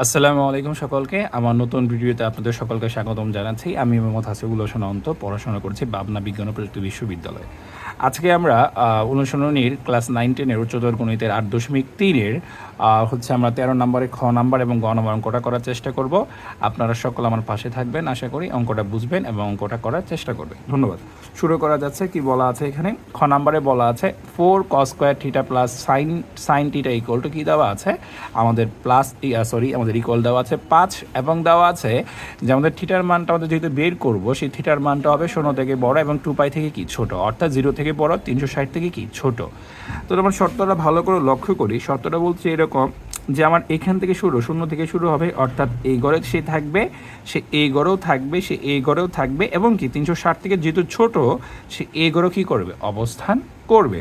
আসসালামু আলাইকুম সকলকে। আমার নতুন ভিডিওতে আপনাদের সকলকে স্বাগতম জানাচ্ছি। আমি মোহাম্মদ হাসিবুল হোসেন অন্ত পড়াশোনা করছি পাবনা বিজ্ঞান ও প্রযুক্তি বিশ্ববিদ্যালয়ে। আজকে আমরা অনুশীলনীর ক্লাস নাইন টেনের উচ্চতর গণিতের আট দশমিক তিনের হচ্ছে আমরা তেরো নম্বরে খ নাম্বার এবং গ নম্বর অঙ্কটা করার চেষ্টা করব। আপনারা সকল আমার পাশে থাকবেন, আশা করি অঙ্কটা বুঝবেন এবং অঙ্কটা করার চেষ্টা করবেন। ধন্যবাদ। শুরু করা যাচ্ছে, কি বলা আছে এখানে? খ নাম্বারে বলা আছে, four cos square theta plus sine sine theta equal to কী দেওয়া আছে? আমাদের প্লাস সরি আমাদের ইকুয়াল দেওয়া আছে পাঁচ এবং দেওয়া আছে যে আমাদের থিটার মানটা আমাদের যেহেতু বের করব, সেই থিটার মানটা হবে শূন্য থেকে বড় এবং টু পাই থেকে কি ছোট? অর্থাৎ জিরো থেকে বড়, তিনশো ষাট থেকে কি ছোট? তো আমরা শর্তটা ভালো করে লক্ষ্য করি। শর্তটা বলছে এরকম যে আমার এখান থেকে শুরু, শূন্য থেকে শুরু হবে, অর্থাৎ এই গড়ে সে থাকবে, সে এই গড়েও থাকবে, সে এই গড়েও থাকবে, এবং কি তিনশো ষাট থেকে যেহেতু ছোট, সে এই গড়েও কী করবে? অবস্থান করবে।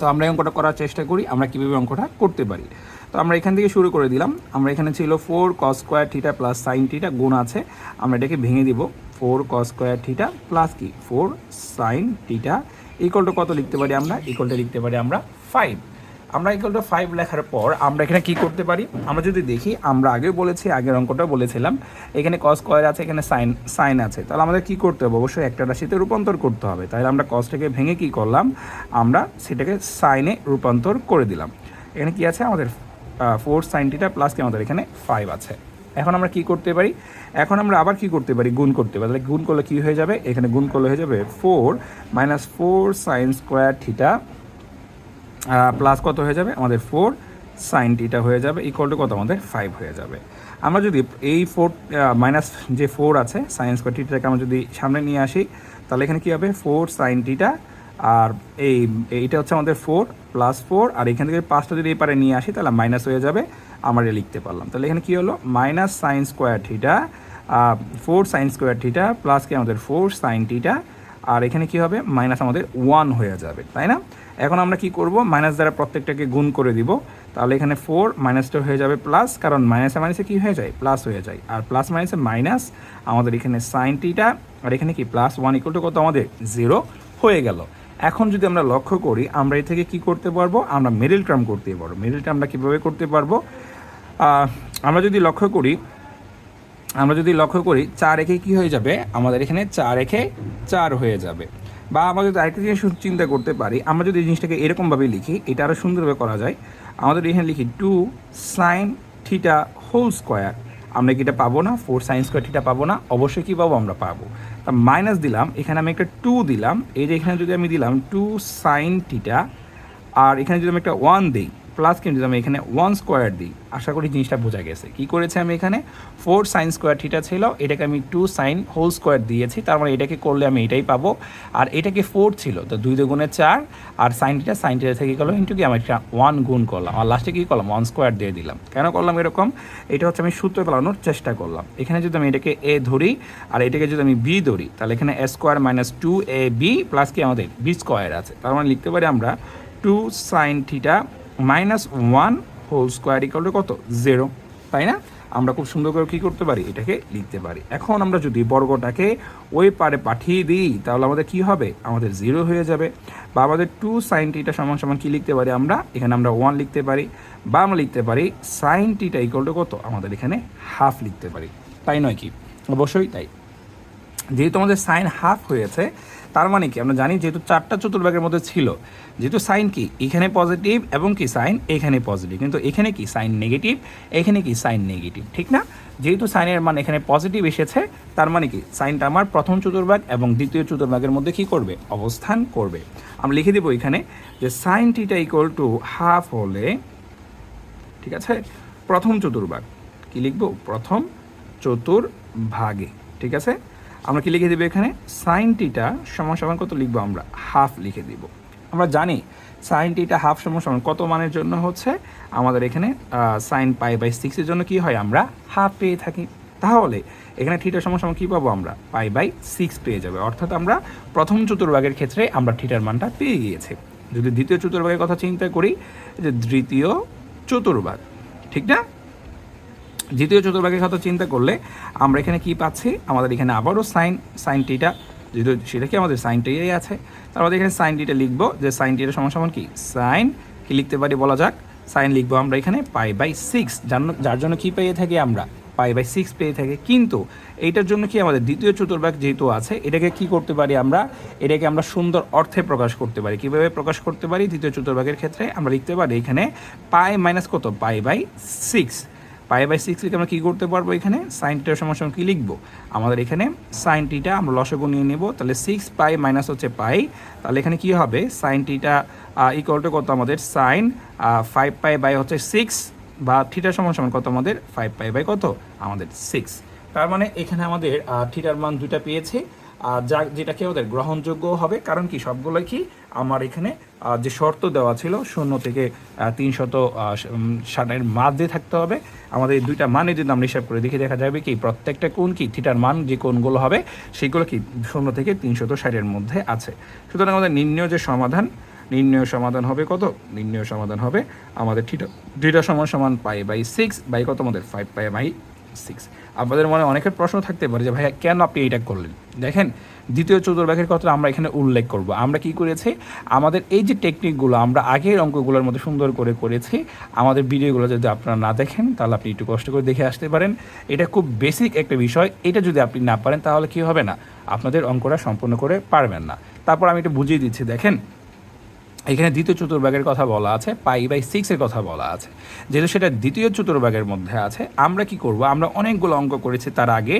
তো আমরা এই অঙ্কটা করার চেষ্টা করি, আমরা কীভাবে অঙ্কটা করতে পারি? তো আমরা এখান থেকে শুরু করে দিলাম। আমরা এখানে ছিল four cos square theta plus sine theta গুণ আছে। আমরা এটাকে ভেঙে দিব। Four cos square theta plus কি? ফোর সাইন থিটা ইকুয়ালটা কত লিখতে পারি আমরা? ইকুয়ালটা লিখতে পারি আমরা ফাইভ আমরা ইকুয়াল টু ফাইভ লেখার পর আমরা এখানে কি করতে পারি? আমরা যদি দেখি, আমরা আগেও বলেছি, আগের অঙ্কটা বলেছিলাম। এখানে কস স্কোয়ার আছে, এখানে সাইন সাইন আছে। তাহলে আমাদের কি করতে হবে? অবশ্যই একটা রাশিতে রূপান্তর করতে হবে। তাহলে আমরা কসটাকে ভেঙে কি করলাম? আমরা সেটাকে সাইনে রূপান্তর করে দিলাম। এখানে কি আছে? আমাদের ফোর সাইন টিটা প্লাস কি আমাদের এখানে ফাইভ আছে। এখন আমরা কি করতে পারি? এখন আমরা আবার কি করতে পারি? গুণ করতে পারি। তাহলে গুণ করলে কি হয়ে যাবে? এখানে গুণ করলে হয়ে যাবে four minus four sine square theta plus কত হয়ে যাবে? আমাদের ফোর সাইন টিটা হয়ে যাবে ইকুয়াল টু কত? আমাদের ফাইভ হয়ে যাবে। আমরা যদি এই ফোর মাইনাস যে ফোর আছে সাইন স্কোয়ার টিটাকে আমরা যদি সামনে নিয়ে আসি, তাহলে এখানে কী হবে? ফোর সাইন টিটা আর এই, এইটা হচ্ছে আমাদের ফোর প্লাস ফোর আর এখান থেকে পাঁচটা যদি এই পারে নিয়ে আসি, তাহলে মাইনাস হয়ে যাবে। আমরা লিখতে পারলাম। তাহলে এখানে কী হলো? Minus sine square theta four sine square theta plus কি আমাদের ফোর সাইন টিটা আর এখানে কি হবে? মাইনাস আমাদের ওয়ান হয়ে যাবে, তাই না? এখন আমরা কি করব? মাইনাস দ্বারা প্রত্যেকটাকে গুণ করে দিব। তাহলে এখানে ফোর মাইনাসটা হয়ে যাবে প্লাস কারণ মাইনাসে মাইনাসে কি হয়ে যায়? প্লাস হয়ে যায়। আর প্লাস মাইনাসে মাইনাস আমাদের এখানে সাইন টিটা আর এখানে কি? প্লাস ওয়ান ইকুয়াল টু কত আমাদের? জিরো হয়ে গেল। এখন যদি আমরা লক্ষ্য করি, আমরা এ থেকে কি করতে পারব? আমরা মিডল টার্ম করতে পারব। মিডল টার্মটা কীভাবে করতে পারব? আমরা যদি লক্ষ্য করি, আমরা যদি লক্ষ্য করি, চার রেখে কি হয়ে যাবে? আমাদের এখানে চার রেখে চার হয়ে যাবে। বা আমরা যদি আরেকটা জিনিস চিন্তা করতে পারি, আমরা যদি এই জিনিসটাকে এরকমভাবে লিখি, এটা আরও সুন্দরভাবে করা যায়। আমাদের এখানে লিখি two sine theta whole square আমরা কি এটা পাবো না? ফোর সাইন স্কোয়ার থিটা পাবো না? অবশ্যই কী পাবো? আমরা পাবো। তা মাইনাস দিলাম, এখানে আমি একটা টু দিলাম। এই যে এখানে যদি আমি দিলাম টু সাইন থিটা আর এখানে যদি আমি একটা ওয়ান দিই প্লাস কিন্তু আমি এখানে ওয়ান স্কোয়ার দিই, আশা করি জিনিসটা বোঝা গেছে। কি করেছে আমি এখানে? ফোর সাইন স্কোয়ার থিটা ছিল, এটাকে আমি টু সাইন হোল স্কোয়ার দিয়েছি, তার মানে এটাকে করলে আমি এটাই পাবো। আর এটাকে ফোর ছিল, তো দুই দুগুণে চার, আর সাইন টিটা সাইন টিটা থেকে গেলো ইন্টু কি? আমি একটা ওয়ান গুণ করলাম। আর লাস্টে কী করলাম? ওয়ান স্কোয়ার দিয়ে দিলাম। কেন করলাম এরকম? এটা হচ্ছে আমি সূত্র ফেলানোর চেষ্টা করলাম। এখানে যদি আমি এটাকে এ ধরি, আর এটাকে যদি আমি বি ধরি, তাহলে এখানে A square minus two A B plus কি? আমাদের বি স্কোয়ার আছে। তার মানে লিখতে পারি আমরা two sine theta minus one whole square equal কত? জিরো তাই না? আমরা খুব সুন্দর করে কী করতে পারি? এটাকে লিখতে পারি। এখন আমরা যদি বর্গটাকে ওই পারে পাঠিয়ে দিই, তাহলে আমাদের কি হবে? আমাদের জিরো হয়ে যাবে। বা আমাদের টু সাইন টিটা সমান সমান কী লিখতে পারি আমরা? এখানে আমরা ওয়ান লিখতে পারি। বা আমরা লিখতে পারি সাইন টিটা ইকাল কত? আমাদের এখানে হাফ লিখতে পারি। তাই নয় কি? অবশ্যই তাই। যেহেতু আমাদের সাইন হাফ হয়েছে তার মানে কি? আমরা জানি যেহেতু চারটা চতুর্ভাগের মধ্যে ছিল। যেহেতু সাইন কি? এখানে পজিটিভ এবং কি সাইন? এখানে পজিটিভ। কিন্তু এখানে কি সাইন নেগেটিভ? এখানে কি সাইন নেগেটিভ? ঠিক না? যেহেতু সাইনের মান এখানে পজিটিভ এসেছে, তার মানে কি? সাইনটা আমার প্রথম চতুর্ভাগ এবং দ্বিতীয় চতুর্ভাগের মধ্যে কি করবে? অবস্থান করবে। আমরা লিখে দেবো এখানে যে sine theta equal to half হলে, ঠিক আছে? প্রথম চতুর্ভাগ। কি লিখব? প্রথম চতুর্ভাগে। ঠিক আছে? আমরা কি লিখে দেবো এখানে? সাইন টিটা সমান সমান কত লিখব আমরা? হাফ লিখে দিব। আমরা জানি সাইন টিটা হাফ সমান সমান কত মানের জন্য হচ্ছে? আমাদের এখানে সাইন পাই বাই সিক্সের জন্য কি হয়? আমরা হাফ পেয়ে থাকি। তাহলে এখানে থিটা সমান সমান কী পাবো আমরা? পাই বাই সিক্স পেয়ে যাবে। অর্থাৎ আমরা প্রথম চতুর্ভাগের ক্ষেত্রে আমরা থিটার মানটা পেয়ে গিয়েছি। যদি দ্বিতীয় চতুর্ভাগের কথা চিন্তা করি, যে দ্বিতীয় চতুর্ভাগ, ঠিক না? দ্বিতীয় চতুর্ভাগের কথা চিন্তা করলে আমরা এখানে কি পাচ্ছি? আমাদের এখানে আবারও সাইন সাইন টিটা যেহেতু সেটা কি আমাদের সাইন টিটাই আছে। তার মধ্যে এখানে সাইন টিটা লিখব, যে সাইন টিটা সমান সমান কি? সাইন কি লিখতে পারি বলা যাক? সাইন লিখব আমরা এখানে পাই বাই সিক্স যার জন্য কী পেয়ে থাকি আমরা? পাই বাই সিক্স পেয়ে থাকি। কিন্তু এইটার জন্য কি আমাদের দ্বিতীয় চতুর্ভাগ যেহেতু আছে, এটাকে কি করতে পারি আমরা? এটাকে আমরা সুন্দর অর্থে প্রকাশ করতে পারি। কীভাবে প্রকাশ করতে পারি? দ্বিতীয় চতুর্ভাগের ক্ষেত্রে আমরা লিখতে পারি এখানে পাই মাইনাস কত? Pi by six pi by six লিখে আমরা কী করতে পারব এখানে? সাইন টিটার সমস্যা কী লিখব? আমাদের এখানে সাইন টিটা আমরা লসগু নিয়ে নেব, তাহলে সিক্স পাই মাইনাস হচ্ছে পাই। তাহলে এখানে কি হবে? সাইন টিটা ইকুয়াল টু কত আমাদের? সাইন ফাইভ পাই বাই হচ্ছে সিক্স বা থিটার সমান সমান কত আমাদের? ফাইভ পাই বাই কত? আমাদের সিক্স তার মানে এখানে আমাদের থিটার মান দুইটা পেয়েছে। আর যা যেটা কি আমাদের গ্রহণযোগ্য হবে, কারণ কি সবগুলোই কি আমার এখানে যে শর্ত দেওয়া ছিল, শূন্য থেকে তিনশত ষাটের মাঝে থাকতে হবে। আমাদের দুইটা মানে যদি আমরা হিসাব করে দেখে, দেখা যাবে কি প্রত্যেকটা কোন কি থিটার মান যে কোনগুলো হবে, সেগুলো কি শূন্য থেকে তিনশত ষাটের মধ্যে আছে। সুতরাং আমাদের নির্ণয় যে সমাধান, নির্ণয় সমাধান হবে কত? নির্ণয় সমাধান হবে আমাদের থিটা থিটা সমান সমান পাই বাই সিক্স বাই কত? আমাদের ফাইভ পাই বাই সিক্স আপনাদের মনে অনেকের প্রশ্ন থাকতে পারে যে, ভাইয়া, কেন আপনি এইটা করলেন? দেখেন, দ্বিতীয় চতুর্ভাগের কথা আমরা এখানে উল্লেখ করব। আমরা কি করেছি? আমাদের এই যে টেকনিকগুলো আমরা আগের অঙ্কগুলোর মধ্যে সুন্দর করে করেছি। আমাদের ভিডিওগুলো যদি আপনারা না দেখেন, তাহলে আপনি একটু কষ্ট করে দেখে আসতে পারেন। এটা খুব বেসিক একটা বিষয়। এটা যদি আপনি না পারেন, তাহলে কি হবে না? আপনাদের অঙ্কটা সম্পূর্ণ করে পারবেন না। তারপর আমি একটু বুঝিয়ে দিচ্ছি। দেখেন এখানে দ্বিতীয় চতুর্ভাগের কথা বলা আছে, পাই বাই সিক্সের কথা বলা আছে। যেহেতু সেটা দ্বিতীয় চতুর্ভাগের মধ্যে আছে, আমরা কি করব? আমরা অনেকগুলো অঙ্ক করেছি তার আগে,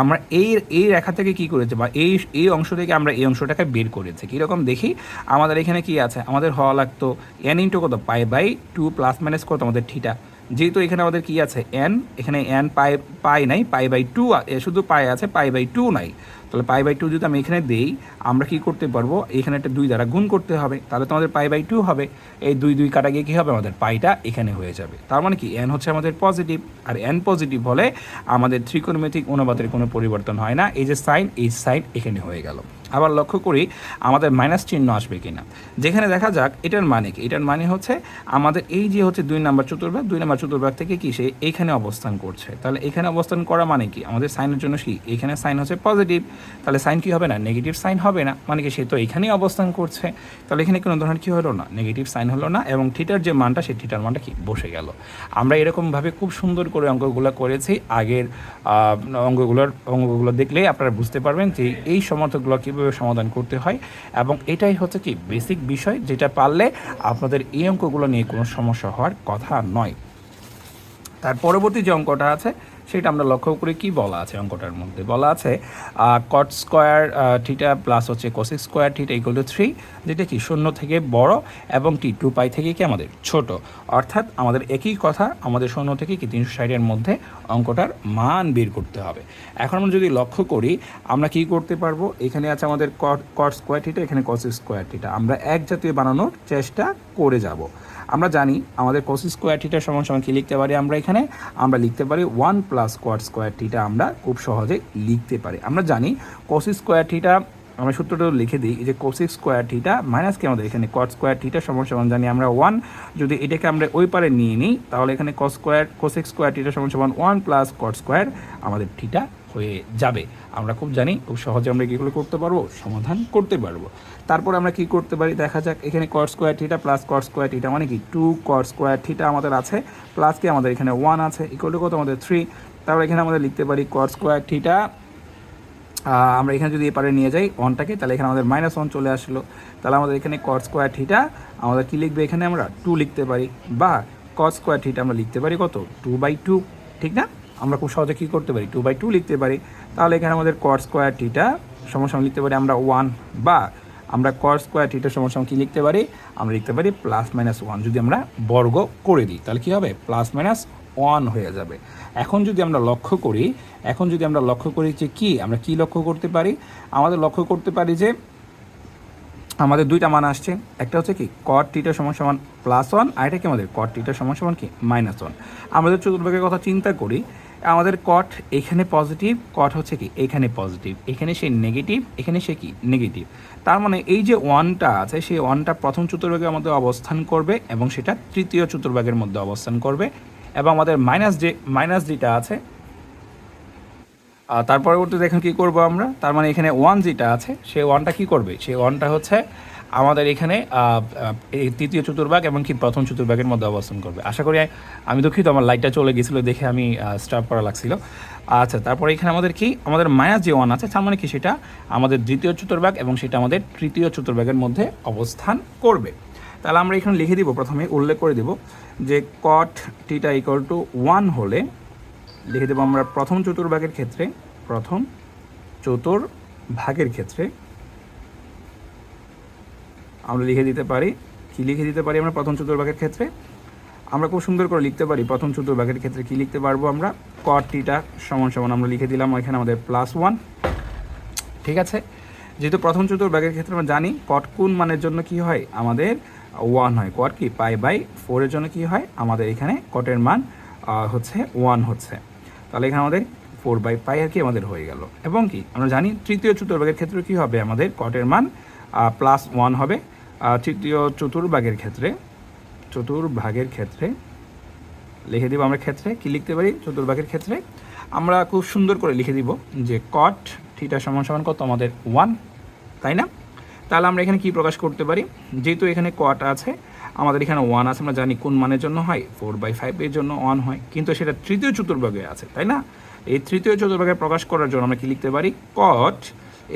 আমরা এই এই রেখা থেকে কি করেছি বা এই এই অংশ থেকে আমরা এই অংশটাকে বের করেছি। কীরকম দেখি? আমাদের এখানে কি আছে? আমাদের হওয়া লাগতো এন ইন্টু কত? Pi by two plus minus কত? আমাদের ঠিটা যেহেতু এখানে আমাদের কি আছে? এন এখানে এন পাই পাই নাই, পাই বাই টু শুধু পাই আছে, পাই বাই টু নাই। তাহলে পাই বাই টু যদি আমি এখানে দেই, আমরা কি করতে পারব? এখানে একটা দুই দ্বারা গুণ করতে হবে, তাহলে তো আমাদের পাই বাই টু হবে। এই দুই দুই কাটা গিয়ে কী হবে? আমাদের পাইটা এখানে হয়ে যাবে। তার মানে কি? এন হচ্ছে আমাদের পজিটিভ আর এন পজিটিভ হলে আমাদের ত্রিকোণমিতিক অনুপাতের কোনো পরিবর্তন হয় না। এই যে সাইন এই সাইন এখানে হয়ে গেল। আবার লক্ষ্য করি আমাদের মাইনাস চিহ্ন আসবে কিনা। যেখানে দেখা যাক এটার মানে কি? এটার মানে হচ্ছে আমাদের এই যে হচ্ছে দুই নাম্বার চতুর্ভাগ দুই নাম্বার চতুর্ভাগ থেকে কি সে এইখানে অবস্থান করছে। তাহলে এখানে অবস্থান করা মানে কি? আমাদের সাইনের জন্য কি? এখানে সাইন হচ্ছে পজিটিভ। তাহলে সাইন কি হবে না? নেগেটিভ সাইন হবে না। মানে কি সে তো এখানেই অবস্থান করছে। তাহলে এখানে কোনো ধরনের কি হলো না? নেগেটিভ সাইন হলো না এবং থিটার যে মানটা, সেই থিটার মানটা কি? বসে গেল। আমরা এরকমভাবে খুব সুন্দর করে অঙ্কগুলো করেছি। আগের অঙ্কগুলোর, অঙ্কগুলো দেখলেই আপনারা বুঝতে পারবেন যে এই সমর্থকগুলো কীভাবে সমাধান করতে হয় এবং এটাই হচ্ছে কি বেসিক বিষয় যেটা পারলে আপনাদের এই অঙ্কগুলো নিয়ে কোনো সমস্যা হওয়ার কথা নয়। তার পরবর্তী যে অঙ্কটা আছে সেটা আমরা লক্ষ্য করি কি বলা আছে অঙ্কটার মধ্যে। বলা আছে কট স্কোয়ার থিটা প্লাস হচ্ছে cosec square theta equal to three যেটা কি শূন্য থেকে বড় এবং টি টু পাই থেকে কি আমাদের ছোট। অর্থাৎ আমাদের একই কথা, আমাদের শূন্য থেকে কি তিনশো ষাটের মধ্যে অঙ্কটার মান বের করতে হবে। এখন আমরা যদি লক্ষ্য করি, আমরা কি করতে পারব? এখানে আছে আমাদের কট কট স্কোয়ার থিটা এখানে কোসিক স্কোয়ার থিটা আমরা এক জাতীয় বানানোর চেষ্টা করে যাব। আমরা জানি আমাদের কোসি স্কোয়ার থিটার সমান সমান কি লিখতে পারি আমরা এখানে? আমরা লিখতে পারি ওয়ান প্লাস কোয়ার স্কোয়ার থিটা আমরা খুব সহজে লিখতে পারি। আমরা জানি কোসি স্কোয়ার থিটা আমরা সূত্রটা লিখে দিই যে কোসিক স্কোয়ার থিটা মাইনাস কি আমাদের এখানে? কট স্কোয়ার থিটা সমান সমান জানি আমরা ওয়ান যদি এটাকে আমরা ওই পারে নিয়ে নিই, তাহলে এখানে cos square cosec square theta সমান সমান ওয়ান প্লাস কট স্কোয়ার আমাদের থিটা হয়ে যাবে। আমরা খুব জানি, খুব সহজে আমরা কীগুলো করতে পারব, সমাধান করতে পারব। তারপর আমরা কি করতে পারি? দেখা যাক, এখানে cot square theta plus cot square theta মানে কি? টু কট স্কোয়ার থিটা আমাদের আছে প্লাস কি আমাদের এখানে ওয়ান আছে ইকুয়াল টু কত? আমাদের থ্রি তারপর এখানে আমাদের লিখতে পারি কট স্কোয়ার থিটা আমরা এখানে যদি এপারে নিয়ে যাই ওয়ানটাকে তাহলে এখানে আমাদের মাইনাস ওয়ান চলে আসলো। তাহলে আমাদের এখানে কট স্কোয়ার থিটা আমাদের কী লিখবে এখানে আমরা? টু লিখতে পারি, বা কট স্কোয়ার থিটা আমরা লিখতে পারি কত? টু বাই টু ঠিক না? আমরা খুব সহজে কী করতে পারি? টু বাই টু লিখতে পারি। তাহলে এখানে আমাদের কট স্কোয়ার টিটা সমস্যা লিখতে পারি আমরা ওয়ান বা আমরা কট স্কোয়ার থিটার সমস্যা কী লিখতে পারি? আমরা লিখতে পারি প্লাস মাইনাস ওয়ান যদি আমরা বর্গ করে দিই, তাহলে কী হবে? প্লাস মাইনাস ওয়ান হয়ে যাবে। এখন যদি আমরা লক্ষ্য করি, এখন যদি আমরা লক্ষ্য করি যে কি, আমরা কি লক্ষ্য করতে পারি? আমাদের লক্ষ্য করতে পারি যে আমাদের দুইটা মান আসছে। একটা হচ্ছে কি কট টিটা সমান সমান প্লাস ওয়ান আর এটা কি আমাদের? কট টিটা সমান সমান কি? মাইনাস ওয়ান আমাদের চতুর্ভাগের কথা চিন্তা করি আমাদের কট এখানে পজিটিভ কট হচ্ছে কি? এখানে পজিটিভ এখানে সে নেগেটিভ এখানে সে কি? নেগেটিভ তার মানে এই যে ওয়ানটা আছে সেই ওয়ানটা প্রথম চতুর্ভাগের মধ্যে অবস্থান করবে এবং সেটা তৃতীয় চতুর্ভাগের মধ্যে অবস্থান করবে। এবং আমাদের মাইনাস যে মাইনাস যেটা আছে। তার পরবর্তীতে এখন কী করব আমরা? তার মানে এখানে ওয়ান যেটা আছে সেই ওয়ানটা কী করবে? সেই ওয়ানটা হচ্ছে আমাদের এখানে তৃতীয় চতুর্ভাগ এবং কি প্রথম চতুর্ভাগের মধ্যে অবস্থান করবে। আশা করি আমি দুঃখিত, আমার লাইটটা চলে গেছিল দেখে আমি স্টার্ট করা লাগছিল। আচ্ছা তারপরে এখানে আমাদের কি? আমাদের মায়া যে ওয়ান আছে, তার মানে কি? সেটা আমাদের দ্বিতীয় চতুর্ভাগ এবং সেটা আমাদের তৃতীয় চতুর্ভাগের মধ্যে অবস্থান করবে। তাহলে আমরা এখানে লিখে দিব, প্রথমে উল্লেখ করে দিব যে cot theta equal to one হলে লিখে দেবো আমরা প্রথম চতুর্ভাগের ক্ষেত্রে, প্রথম চতুর্ভাগের ক্ষেত্রে আমরা লিখে দিতে পারি। কি লিখে দিতে পারি আমরা প্রথম চতুর্ভাগের ক্ষেত্রে? আমরা খুব সুন্দর করে লিখতে পারি। প্রথম চতুর্ভাগের ক্ষেত্রে কি লিখতে পারব আমরা? কট টিটা সমান সমান আমরা লিখে দিলাম এখানে আমাদের প্লাস ওয়ান ঠিক আছে? যেহেতু প্রথম চতুর্ভাগের ক্ষেত্রে আমরা জানি কট কোন মানের জন্য কি হয়? আমাদের ওয়ান হয়। কট কি? পাই বাই ফোরের জন্য কি হয়? আমাদের এখানে কটের মান হচ্ছে ওয়ান হচ্ছে। তাহলে এখানে আমাদের ফোর বাই পাই আর কি আমাদের হয়ে গেল। এবং কি? আমরা জানি তৃতীয় চতুর্ভাগের ক্ষেত্রে কি হবে? আমাদের কটের মান প্লাস ওয়ান হবে। তৃতীয় চতুর্ভাগের ক্ষেত্রে চতুর্ভাগের ক্ষেত্রে, লিখে দিব আমরা ক্ষেত্রে, কি লিখতে পারি? চতুর্ভাগের ক্ষেত্রে। আমরা খুব সুন্দর করে লিখে দিব যে কট থিটা সমান সমান কত? আমাদের ওয়ান তাই না? তাহলে আমরা এখানে কি প্রকাশ করতে পারি? যেহেতু এখানে কট আছে, আমাদের এখানে ওয়ান আছে, আমরা জানি কোন মানের জন্য হয় ফোর বাই ফাইভের জন্য ওয়ান হয়, কিন্তু সেটা তৃতীয় চতুর্ভাগে আছে, তাই না? এই তৃতীয় চতুর্ভাগে প্রকাশ করার জন্য আমরা কি লিখতে পারি? কট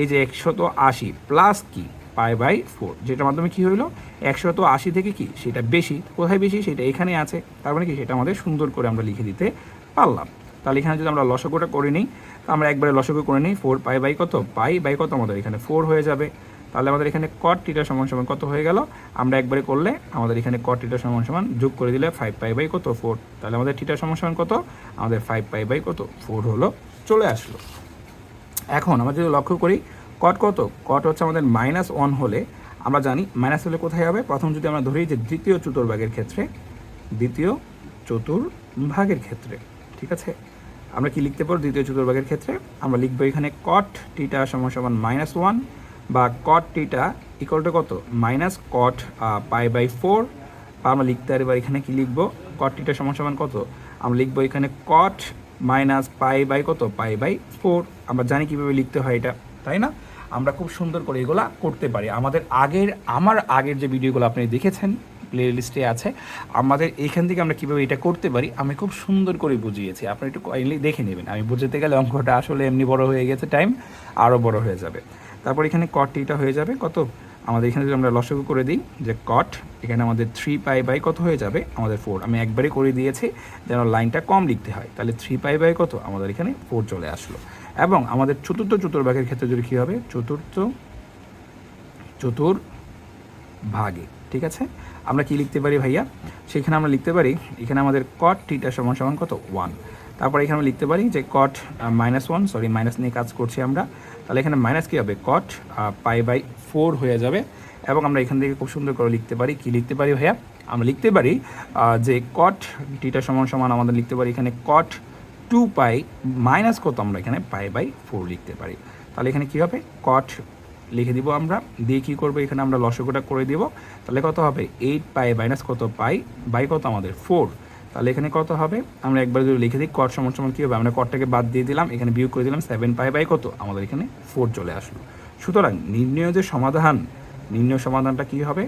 এই যে একশত আশি প্লাস কি? পাই বাই ফোর, যেটার মাধ্যমে কী হইল? একশত আশি থেকে কি? সেটা বেশি। কোথায় বেশি? সেটা এখানে আছে। তার মানে কি? সেটা আমাদের সুন্দর করে আমরা লিখে দিতে পারলাম। তাহলে এখানে যদি আমরা লসগোটা করে নিই, তো আমরা একবারে লসগো করে নিই। ফোর পাই বাই কত? পাই বাই কত আমাদের এখানে? ফোর হয়ে যাবে। তাহলে আমাদের এখানে কট টিটা সমান সমান কত হয়ে গেল? আমরা একবারে করলে আমাদের এখানে কট টিটা সমান সমান যোগ করে দিলে ফাইভ পাই বাই কত? ফোর তাহলে আমাদের টিটা সমান সমান কত? আমাদের ফাইভ পাই বাই কত? ফোর হলো, চলে আসলো। এখন আমরা যদি লক্ষ্য করি কট কত? কট হচ্ছে আমাদের মাইনাস ওয়ান হলে আমরা জানি মাইনাস হলে কোথায় হবে? প্রথম যদি আমরা ধরি যে দ্বিতীয় চতুর্ভাগের ক্ষেত্রে, দ্বিতীয় চতুর্ভাগের ক্ষেত্রে, ঠিক আছে? আমরা কি লিখতে পারব? দ্বিতীয় চতুর্ভাগের ক্ষেত্রে আমরা লিখব এখানে কট টিটা সমান সমান মাইনাস ওয়ান বা কট টিটা ইকুয়াল টু কত? Minus cot pi by four বা আমরা লিখতে পারি বা এখানে কি লিখব? কট টিটা সমান সমান কত? আমরা লিখব এখানে কট মাইনাস পাই বাই কত? পাই বাই ফোর আমরা জানি কীভাবে লিখতে হয় এটা, তাই না? আমরা খুব সুন্দর করে এগুলা করতে পারি। আমাদের আগের, আমার আগের যে ভিডিওগুলো আপনি দেখেছেন প্লে লিস্টে আছে, আমাদের এখান থেকে আমরা কীভাবে এটা করতে পারি, আমি খুব সুন্দর করে বুঝিয়েছি। আপনি একটু কাইন্ডলি দেখে নেবেন। আমি বুঝতে গেলে অঙ্কটা আসলে এমনি বড় হয়ে গেছে টাইম আরও বড় হয়ে যাবে। তারপর এখানে কট টিটা হয়ে যাবে, কত? আমাদের এখানে যদি আমরা লসগু করে দিই, যে কট এখানে আমাদের থ্রি পাই বাই কত হয়ে যাবে? আমাদের ফোর আমি একবারে করে দিয়েছি, যেন লাইনটা কম লিখতে হয়। তাহলে থ্রি পাই বাই কত? আমাদের এখানে ফোর চলে আসলো। এবং আমাদের চতুর্থ চতুর্ভাগের ক্ষেত্রে যদি কী হবে? চতুর্থ চতুর ভাগে ঠিক আছে? আমরা কি লিখতে পারি ভাইয়া? সেখানে আমরা লিখতে পারি, এখানে আমাদের কট টিটা সমান সমান কত? ওয়ান তারপর এখানে আমরা লিখতে পারি যে cot minus one sorry minus নিয়ে কাজ করছি আমরা। তাহলে এখানে মাইনাস কী হবে? কট পাই বাই ফোর হয়ে যাবে। এবং আমরা এখান থেকে খুব সুন্দর করে লিখতে পারি। কি লিখতে পারি ভাইয়া? আমরা লিখতে পারি যে কট টিটা সমান সমান আমাদের লিখতে পারি এখানে কট টু পাই মাইনাস কত আমরা এখানে পাই বাই ফোর লিখতে পারি? তাহলে এখানে কী হবে? কট লিখে দিব আমরা। দিয়ে কী করব? এখানে আমরা লসগোটা করে দিব। তাহলে কত হবে? এইট পাই মাইনাস কত পাই বাই কত আমাদের? ফোর তাহলে এখানে কত হবে? আমরা একবার যদি লিখে দিই কট সমান সমান কী হবে? আমরা কটটাকে বাদ দিয়ে দিলাম। এখানে বিয়োগ করে দিলাম সেভেন পাই বাই কত? আমাদের এখানে ফোর চলে আসলো। সুতরাং নির্ণয় যে সমাধান, নির্ণয় সমাধানটা কী হবে?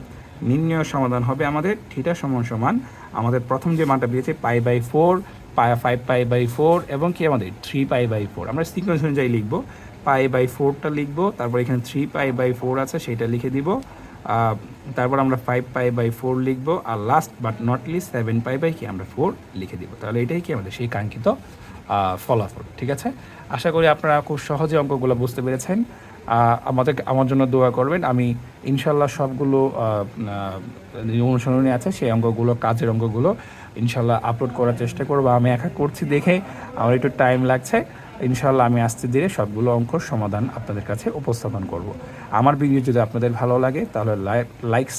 নির্ণয় সমাধান হবে আমাদের থিটা সমান সমান আমাদের প্রথম যে মানটা দিয়েছে pi by four pi five pi by four এবং কি আমাদের থ্রি পাই বাই ফোর আমরা সিকোয়েন্স অনুযায়ী লিখব। পাই বাই ফোরটা লিখব, তারপর এখানে থ্রি পাই বাই ফোর আছে সেটা লিখে দিব। তারপর আমরা ফাইভ পাই বাই ফোর লিখব আর last but not least seven pi by কি আমরা ফোর লিখে দিব। তাহলে এটাই কি আমাদের সেই কাঙ্ক্ষিত ফলাফল, ঠিক আছে? আশা করি আপনারা খুব সহজে অঙ্কগুলো বুঝতে পেরেছেন। আমাদের, আমার জন্য দোয়া করবেন। আমি ইনশাল্লাহ সবগুলো অনুসরণে আছে, সেই অঙ্কগুলো, কাজের অঙ্কগুলো ইনশাল্লাহ আপলোড করার চেষ্টা করব। আমি একা করছি দেখে আমার একটু টাইম লাগছে। ইনশাল্লাহ আমি আস্তে ধীরে সবগুলো অঙ্কর সমাধান আপনাদের কাছে উপস্থাপন করব। আমার ভিডিও যদি আপনাদের ভালো লাগে, তাহলে লাইক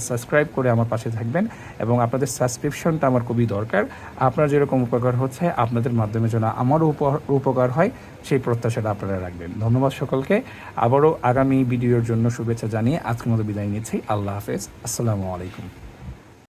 সাবস্ক্রাইব করে আমার পাশে থাকবেন এবং আপনাদের সাবস্ক্রিপশনটা আমার খুবই দরকার। আপনার যেরকম উপকার হচ্ছে, আপনাদের মাধ্যমে যেন আমারও উপ- উপকার হয়, সেই প্রত্যাশাটা আপনারা রাখবেন। ধন্যবাদ সকলকে। আবারও আগামী ভিডিওর জন্য শুভেচ্ছা জানিয়ে আজকের মতো বিদায় নিচ্ছি। আল্লাহ হাফেজ। আসসালামু আলাইকুম।